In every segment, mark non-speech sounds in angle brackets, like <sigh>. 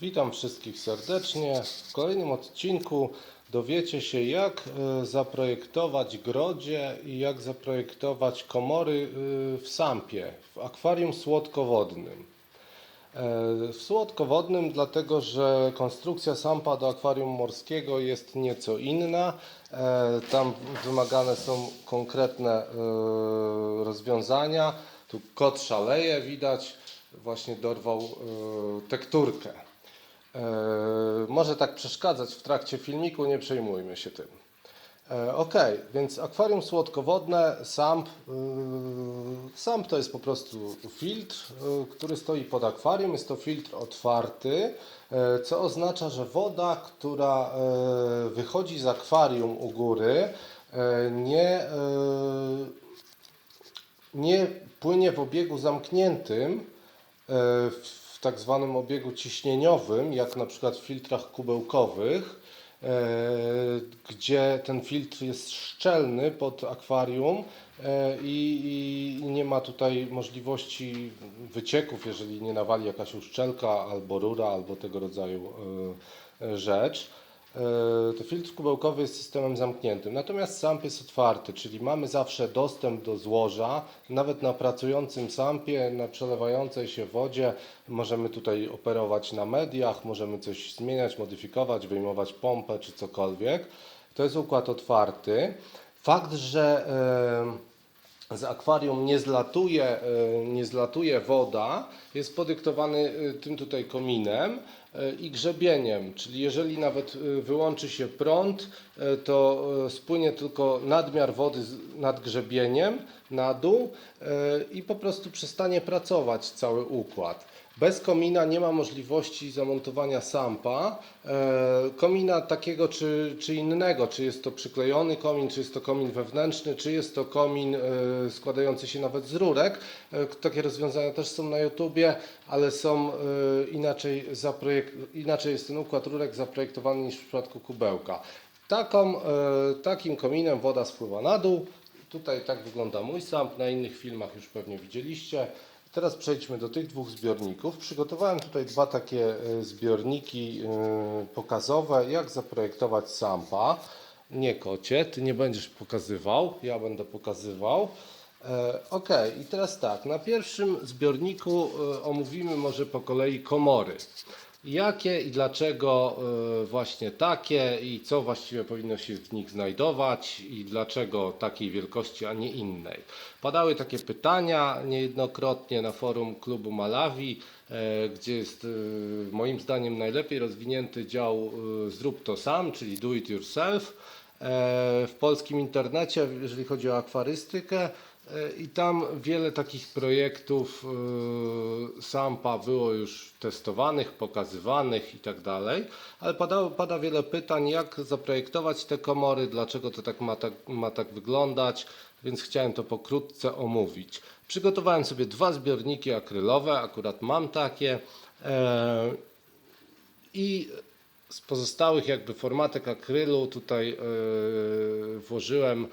Witam wszystkich serdecznie. W kolejnym odcinku dowiecie się, jak e, zaprojektować grodzie i jak zaprojektować komory e, w sampie, w akwarium słodkowodnym. E, W słodkowodnym, dlatego że konstrukcja sampa do akwarium morskiego jest nieco inna. Tam wymagane są konkretne rozwiązania. Tu kot szaleje, widać, właśnie dorwał tekturkę. E, Może tak przeszkadzać w trakcie filmiku, nie przejmujmy się tym. E, Ok, więc akwarium słodkowodne, SAMP. y, SAMP to jest po prostu filtr, który stoi pod akwarium. Jest to filtr otwarty, co oznacza, że woda, która wychodzi z akwarium u góry, nie, nie płynie w obiegu zamkniętym, w tak zwanym obiegu ciśnieniowym, jak na przykład w filtrach kubełkowych, e, gdzie ten filtr jest szczelny pod akwarium e, i, i nie ma tutaj możliwości wycieków, jeżeli nie nawali jakaś uszczelka albo rura, albo tego rodzaju e, rzecz. E, To filtr kubełkowy jest systemem zamkniętym, natomiast SAMP jest otwarty, czyli mamy zawsze dostęp do złoża, nawet na pracującym SAMPie, na przelewającej się wodzie, możemy tutaj operować na mediach, możemy coś zmieniać, modyfikować, wyjmować pompę czy cokolwiek. To jest układ otwarty. Fakt, że e, z akwarium nie zlatuje, e, nie zlatuje woda, jest podyktowany tym tutaj kominem i grzebieniem, czyli jeżeli nawet e, wyłączy się prąd, e, to e, spłynie tylko nadmiar wody nad grzebieniem na dół e, i po prostu przestanie pracować cały układ. Bez komina nie ma możliwości zamontowania sampa, e, komina takiego czy, czy innego, czy jest to przyklejony komin, czy jest to komin wewnętrzny, czy jest to komin e, składający się nawet z rurek. E, Takie rozwiązania też są na YouTubie, ale są inaczej, inaczej jest ten układ rurek zaprojektowany niż w przypadku kubełka. Taką, takim kominem woda spływa na dół. Tutaj tak wygląda mój samp, na innych filmach już pewnie widzieliście. Teraz przejdźmy do tych dwóch zbiorników. Przygotowałem tutaj dwa takie e, zbiorniki e, pokazowe, jak zaprojektować sampa. Nie kocie, ty nie będziesz pokazywał, ja będę pokazywał. E, Ok, i teraz tak, na pierwszym zbiorniku omówimy może po kolei komory. Jakie i dlaczego e, właśnie takie i co właściwie powinno się w nich znajdować i dlaczego takiej wielkości, a nie innej. Padały takie pytania niejednokrotnie na forum klubu Malawi, e, gdzie jest e, moim zdaniem najlepiej rozwinięty dział Zrób to sam, czyli do it yourself w polskim internecie, jeżeli chodzi o akwarystykę. E, I tam wiele takich projektów e, SAMPA było już testowanych, pokazywanych i tak dalej, ale pada, pada wiele pytań, jak zaprojektować te komory, dlaczego to tak ma, tak ma tak wyglądać, więc chciałem to pokrótce omówić. Przygotowałem sobie dwa zbiorniki akrylowe, akurat mam takie. E, i z pozostałych jakby formatek akrylu tutaj włożyłem,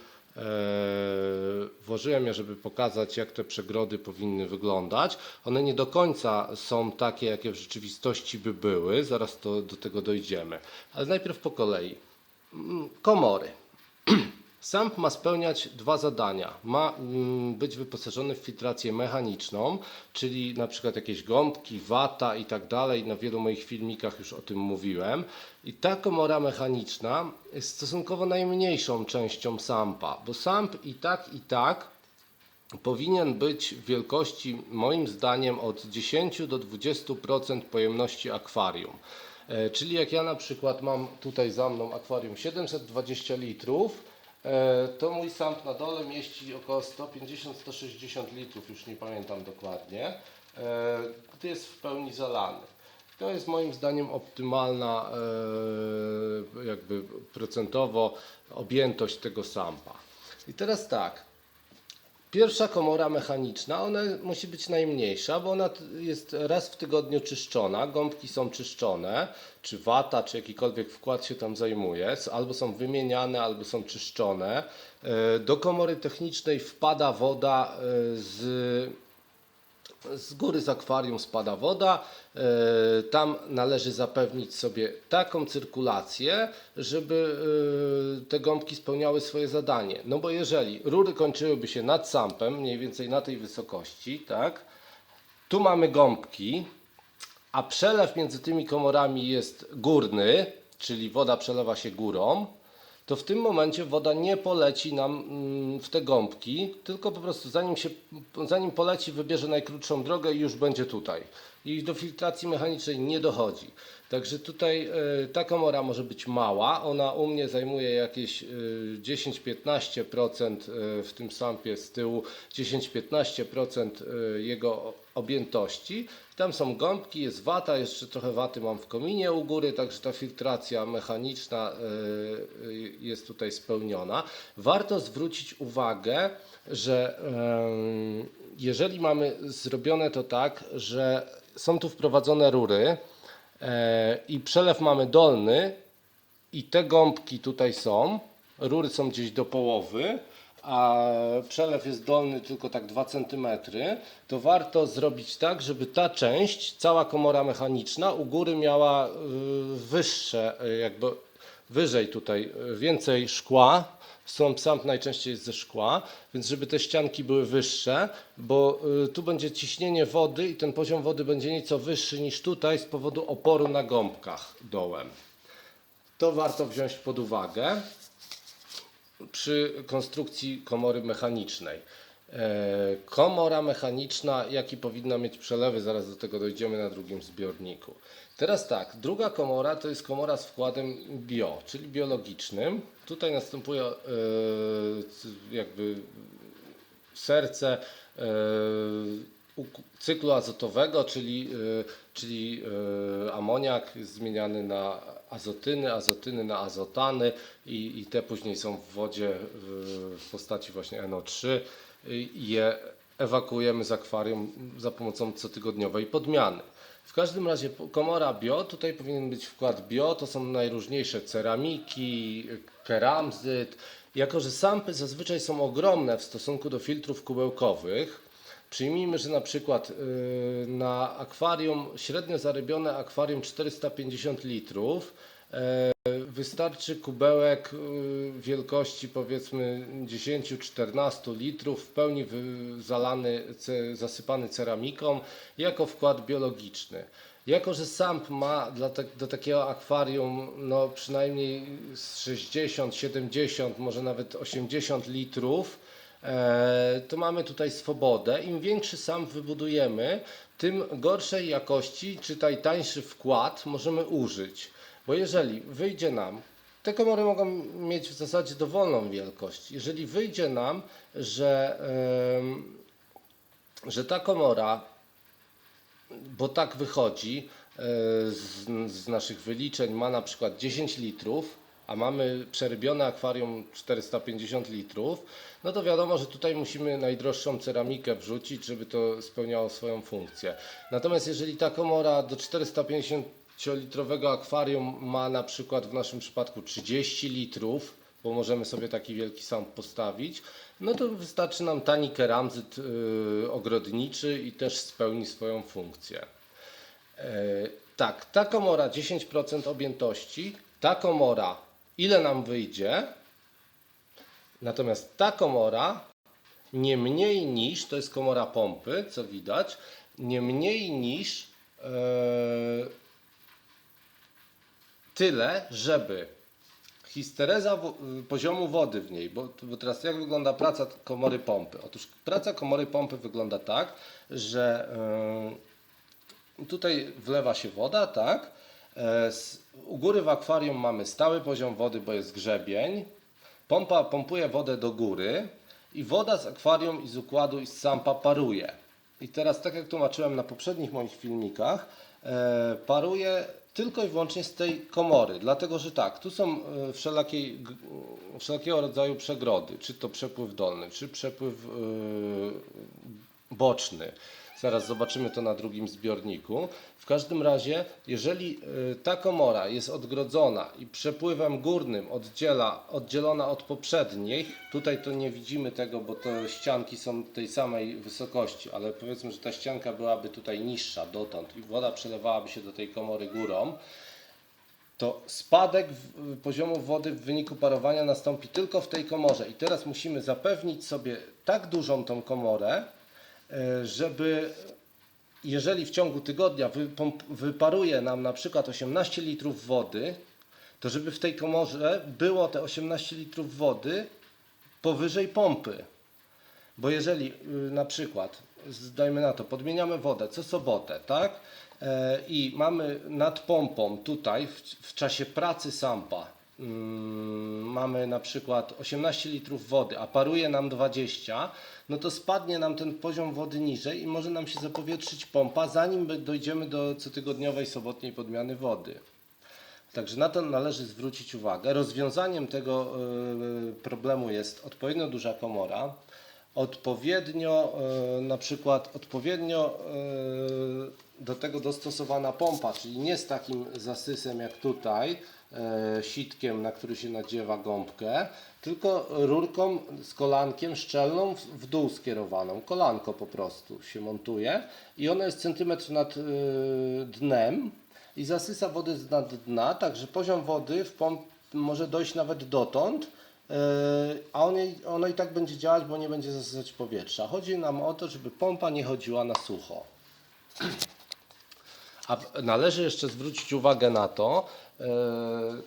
włożyłem je, żeby pokazać jak te przegrody powinny wyglądać. One nie do końca są takie, jakie w rzeczywistości by były, zaraz to, do tego dojdziemy. Ale najpierw po kolei. Mm, Komory. <clears throat> SAMP ma spełniać dwa zadania. Ma mm, być wyposażony w filtrację mechaniczną, czyli na przykład jakieś gąbki, wata i tak dalej. Na wielu moich filmikach już o tym mówiłem. I ta komora mechaniczna jest stosunkowo najmniejszą częścią SAMPa, bo SAMP i tak i tak powinien być wielkości moim zdaniem od 10 do 20% pojemności akwarium. E, Czyli jak ja na przykład mam tutaj za mną akwarium 720 litrów, to mój samp na dole mieści około 150-160 litrów, już nie pamiętam dokładnie, e, gdy jest w pełni zalany. To jest moim zdaniem optymalna e, jakby procentowo objętość tego sampa. I teraz tak, Pierwsza komora mechaniczna, ona musi być najmniejsza, bo ona jest raz w tygodniu czyszczona, gąbki są czyszczone, czy wata, czy jakikolwiek wkład się tam zajmuje, albo są wymieniane, albo są czyszczone. E, Do komory technicznej wpada woda e, z z góry z akwarium spada woda. e, Tam należy zapewnić sobie taką cyrkulację, żeby e, te gąbki spełniały swoje zadanie. No bo jeżeli rury kończyłyby się nad sampem, mniej więcej na tej wysokości, tak? Tu mamy gąbki, a przelew między tymi komorami jest górny, czyli woda przelewa się górą, to w tym momencie woda nie poleci nam mm, w te gąbki, tylko po prostu zanim, się, zanim poleci, wybierze najkrótszą drogę i już będzie tutaj. I do filtracji mechanicznej nie dochodzi. Także tutaj e, ta komora może być mała, ona u mnie zajmuje jakieś e, 10-15% e, w tym sampie z tyłu, 10-15% e, jego objętości. Tam są gąbki, jest wata, jeszcze trochę waty mam w kominie u góry, także ta filtracja mechaniczna e, e, jest tutaj spełniona. Warto zwrócić uwagę, że jeżeli mamy zrobione to tak, że są tu wprowadzone rury e, i przelew mamy dolny i te gąbki tutaj są, rury są gdzieś do połowy, a przelew jest dolny tylko tak 2 cm, to warto zrobić tak, żeby ta część, cała komora mechaniczna u góry miała y, wyższe, y, jakby wyżej tutaj y, więcej szkła. Sąp sam najczęściej jest ze szkła, więc żeby te ścianki były wyższe, bo y, tu będzie ciśnienie wody i ten poziom wody będzie nieco wyższy niż tutaj z powodu oporu na gąbkach dołem. To warto wziąć pod uwagę przy konstrukcji komory mechanicznej. E, Komora mechaniczna, jaki powinna mieć przelewy, zaraz do tego dojdziemy na drugim zbiorniku. Teraz tak, druga komora to jest komora z wkładem bio, czyli biologicznym. Tutaj następuje e, jakby serce e, cyklu azotowego, czyli, czyli amoniak zmieniany na azotyny, azotyny na azotany i, i te później są w wodzie w postaci właśnie NO3 i je ewakuujemy z akwarium za pomocą cotygodniowej podmiany. W każdym razie komora bio, tutaj powinien być wkład bio, to są najróżniejsze ceramiki, keramzyt. Jako, że sampy zazwyczaj są ogromne w stosunku do filtrów kubełkowych, przyjmijmy, że na przykład yy, na akwarium, średnio zarybione akwarium 450 litrów, Wystarczy kubełek y, wielkości powiedzmy 10-14 litrów, w pełni zalany, zasypany ceramiką, jako wkład biologiczny. Jako, że SAMP ma do takiego akwarium no, przynajmniej z 60, 70, może nawet 80 litrów, e, to mamy tutaj swobodę. Im większy SAMP wybudujemy, tym gorszej jakości, czytaj tańszy wkład możemy użyć. Bo jeżeli wyjdzie nam, te komory mogą mieć w zasadzie dowolną wielkość. Jeżeli wyjdzie nam, że, em, że ta komora, bo tak wychodzi e, z, z naszych wyliczeń, ma na przykład 10 litrów, a mamy przerybione akwarium 450 litrów, no to wiadomo, że tutaj musimy najdroższą ceramikę wrzucić, żeby to spełniało swoją funkcję. Natomiast jeżeli ta komora do 450-litrowego akwarium ma na przykład w naszym przypadku 30 litrów, bo możemy sobie taki wielki sam postawić, no to wystarczy nam tani keramzyt yy, ogrodniczy i też spełni swoją funkcję. E, tak, ta komora 10% objętości, ta komora ile nam wyjdzie, natomiast ta komora nie mniej niż, to jest komora pompy, co widać, nie mniej niż e, tyle, żeby histereza y, poziomu wody w niej, bo, bo teraz jak wygląda praca komory pompy? Otóż praca komory pompy wygląda tak, że y, tutaj wlewa się woda, tak? E, s- U góry w akwarium mamy stały poziom wody, bo jest grzebień. Pompa pompuje wodę do góry i woda z akwarium i z układu i z sampa paruje. I teraz, tak jak tłumaczyłem na poprzednich moich filmikach, e, paruje tylko i wyłącznie z tej komory. Dlatego, że tak, tu są e, wszelakiej, g- wszelkiego rodzaju przegrody, czy to przepływ dolny, czy przepływ e, boczny. Zaraz zobaczymy to na drugim zbiorniku. W każdym razie, jeżeli y, ta komora jest odgrodzona i przepływem górnym oddziela, oddzielona od poprzednich, tutaj to nie widzimy tego, bo te ścianki są tej samej wysokości, ale powiedzmy, że ta ścianka byłaby tutaj niższa dotąd i woda przelewałaby się do tej komory górą, to spadek poziomu wody w wyniku parowania nastąpi tylko w tej komorze. I teraz musimy zapewnić sobie tak dużą tą komorę, żeby jeżeli w ciągu tygodnia wyparuje nam na przykład 18 litrów wody, to żeby w tej komorze było te 18 litrów wody powyżej pompy. Bo jeżeli y, na przykład, z- dajmy na to, podmieniamy wodę co sobotę, tak? E, I mamy nad pompą tutaj w, w czasie pracy sampa mm, mamy na przykład 18 litrów wody, a paruje nam 20, no to spadnie nam ten poziom wody niżej i może nam się zapowietrzyć pompa, zanim dojdziemy do cotygodniowej sobotniej podmiany wody. Także na to należy zwrócić uwagę. Rozwiązaniem tego y, problemu jest odpowiednio duża komora, odpowiednio y, na przykład odpowiednio y, do tego dostosowana pompa, czyli nie z takim zasysem jak tutaj, sitkiem, na który się nadziewa gąbkę, tylko rurką z kolankiem szczelną w- dół skierowaną. Kolanko po prostu się montuje i ono jest centymetr nad y, dnem i zasysa wody z nad dna, także poziom wody w pomp może dojść nawet dotąd, yy, a ono i tak będzie działać, bo nie będzie zasysać powietrza. Chodzi nam o to, żeby pompa nie chodziła na sucho. A należy jeszcze zwrócić uwagę na to, e,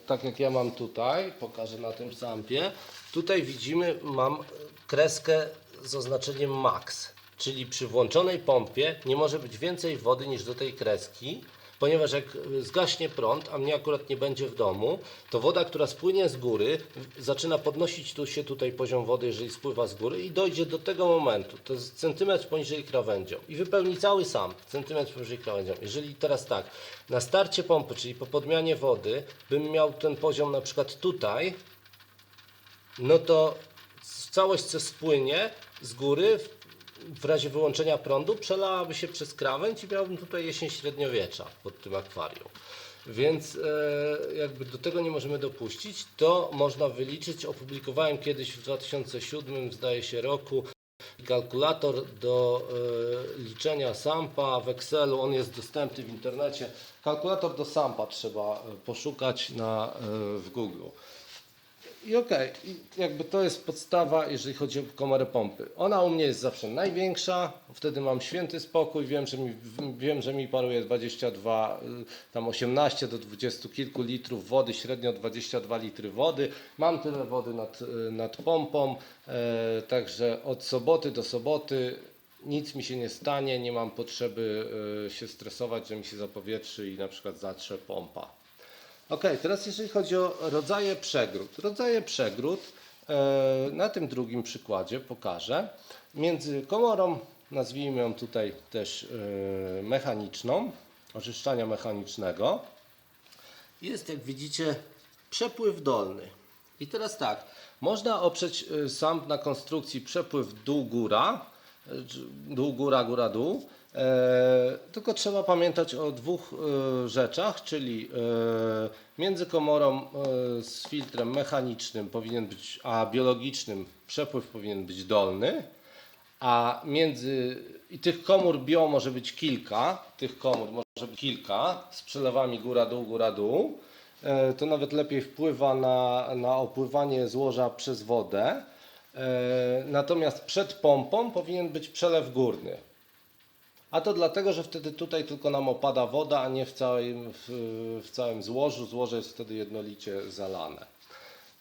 tak jak ja mam tutaj, pokażę na tym sampie, tutaj widzimy, mam kreskę z oznaczeniem max, czyli przy włączonej pompie nie może być więcej wody niż do tej kreski, ponieważ jak zgaśnie prąd, a mnie akurat nie będzie w domu, to woda, która spłynie z góry, zaczyna podnosić tu się tutaj poziom wody, jeżeli spływa z góry i dojdzie do tego momentu, to jest centymetr poniżej krawędzią i wypełni cały sam, centymetr poniżej krawędzią. Jeżeli teraz tak, na starcie pompy, czyli po podmianie wody, bym miał ten poziom na przykład tutaj, no to całość co spłynie z góry w, razie wyłączenia prądu przelałaby się przez krawędź i miałbym tutaj jesień średniowiecza pod tym akwarium. Więc e, jakby do tego nie możemy dopuścić. To można wyliczyć. Opublikowałem kiedyś w 2007 zdaje się roku kalkulator do e, liczenia sampa w Excelu. On jest dostępny w internecie. Kalkulator do sampa trzeba e, poszukać na, w Google. I okej, i jakby to jest podstawa, jeżeli chodzi o komorę pompy. Ona u mnie jest zawsze największa, wtedy mam święty spokój, wiem, że mi, wiem, że mi paruje 22, y, tam 18 do 20 kilku litrów wody, średnio 22 litry wody. Mam tyle wody nad, y, nad pompą, e, także od soboty do soboty nic mi się nie stanie, nie mam potrzeby y, się stresować, że mi się zapowietrzy i na przykład zatrze pompa. Ok, teraz jeżeli chodzi o rodzaje przegród. Rodzaje przegród e, na tym drugim przykładzie pokażę. Między komorą, nazwijmy ją tutaj też e, mechaniczną, oczyszczania mechanicznego, jest jak widzicie przepływ dolny. I teraz tak, można oprzeć y, sąd na konstrukcji przepływ dół-góra, dół-góra, góra-dół. E, tylko trzeba pamiętać o dwóch e, rzeczach, czyli e, między komorą e, z filtrem mechanicznym powinien być, a biologicznym przepływ powinien być dolny, a między i tych komór bio może być kilka, tych komór może być kilka z przelewami góra-dół, góra-dół. E, To nawet lepiej wpływa na, na opływanie złoża przez wodę. E, Natomiast przed pompą powinien być przelew górny. A to dlatego, że wtedy tutaj tylko nam opada woda, a nie w całym, w, w całym złożu. Złoże jest wtedy jednolicie zalane.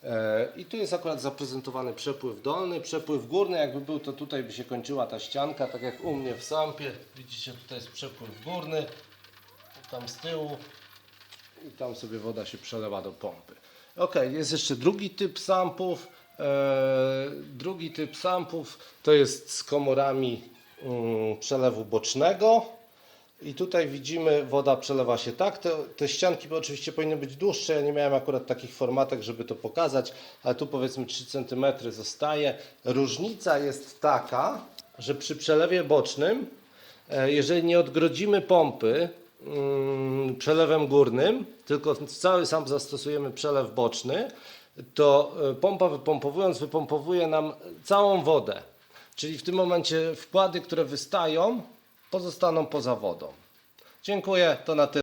E, I tu jest akurat zaprezentowany przepływ dolny, przepływ górny, jakby był to tutaj by się kończyła ta ścianka, tak jak u mnie w sampie. Widzicie, tutaj jest przepływ górny, tam z tyłu i tam sobie woda się przelewa do pompy. Ok, jest jeszcze drugi typ sampów. E, drugi typ sampów to jest z komorami przelewu bocznego. I tutaj widzimy, woda przelewa się tak. Te, te ścianki oczywiście powinny być dłuższe. Ja nie miałem akurat takich formatek, żeby to pokazać, ale tu powiedzmy 3 cm zostaje. Różnica jest taka, że przy przelewie bocznym E, Jeżeli nie odgrodzimy pompy mm, przelewem górnym, tylko cały sam zastosujemy przelew boczny, to e, pompa wypompowując wypompowuje nam całą wodę. Czyli w tym momencie wkłady, które wystają, pozostaną poza wodą. Dziękuję, to na tyle.